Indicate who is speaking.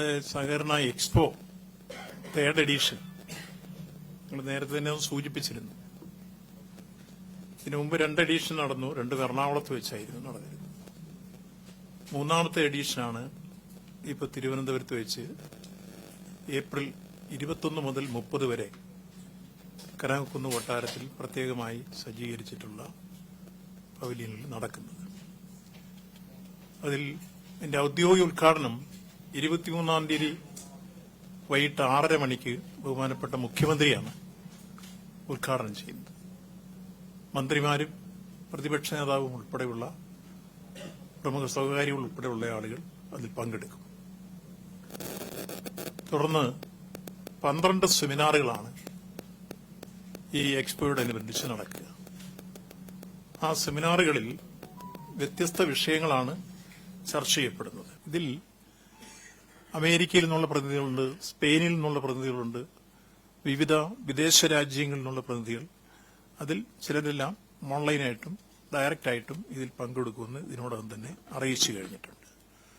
Speaker 1: ഇവിടെ സഹകരണ expo third edition. നിങ്ങൾ നേരത്തെ തന്നെ അത് സൂചിപ്പിച്ചിരുന്നു. ഇതിനു മുമ്പ് രണ്ട് എഡിഷൻ നടന്നു രണ്ട് എറണാകുളത്ത് വെച്ചായിരുന്നു നടന്നിരുന്നത്. മൂന്നാമത്തെ എഡിഷനാണ് ഇപ്പൊ തിരുവനന്തപുരത്ത് വെച്ച് ഏപ്രിൽ ഇരുപത്തൊന്ന് മുതൽ മുപ്പത് വരെ കനകക്കുന്ന് കൊട്ടാരത്തിൽ പ്രത്യേകമായി സജ്ജീകരിച്ചിട്ടുള്ള പവലിയനിൽ നടക്കുന്നത്. അതിൽ എന്റെ ഔദ്യോഗിക ഉദ്ഘാടനം ഇരുപത്തിമൂന്നാം തീയതി വൈകിട്ട് ആറര മണിക്ക് ബഹുമാനപ്പെട്ട മുഖ്യമന്ത്രിയാണ് ഉദ്ഘാടനം ചെയ്യുന്നത്. മന്ത്രിമാരും പ്രതിപക്ഷ നേതാവും ഉൾപ്പെടെയുള്ള പ്രമുഖ സ്വകാര്യങ്ങൾ ഉൾപ്പെടെയുള്ള ആളുകൾ അതിൽ പങ്കെടുക്കും. തുടർന്ന് പന്ത്രണ്ട് സെമിനാറുകളാണ് ഈ എക്സ്പോയോടനുബന്ധിച്ച് നടക്കുക. ആ സെമിനാറുകളിൽ വ്യത്യസ്ത വിഷയങ്ങളാണ് ചർച്ച ചെയ്യപ്പെടുന്നത്. ഇതിൽ അമേരിക്കയിൽ നിന്നുള്ള പ്രതിനിധികളുണ്ട് സ്പെയിനിൽ നിന്നുള്ള പ്രതിനിധികളുണ്ട് വിവിധ വിദേശ രാജ്യങ്ങളിൽ നിന്നുള്ള പ്രതിനിധികൾ. അതിൽ ചിലരെല്ലാം ഓൺലൈനായിട്ടും ഡയറക്റ്റായിട്ടും ഇതിൽ പങ്കെടുക്കുമെന്ന് ഇതിനോടകം തന്നെ അറിയിച്ചു കഴിഞ്ഞിട്ടുണ്ട്.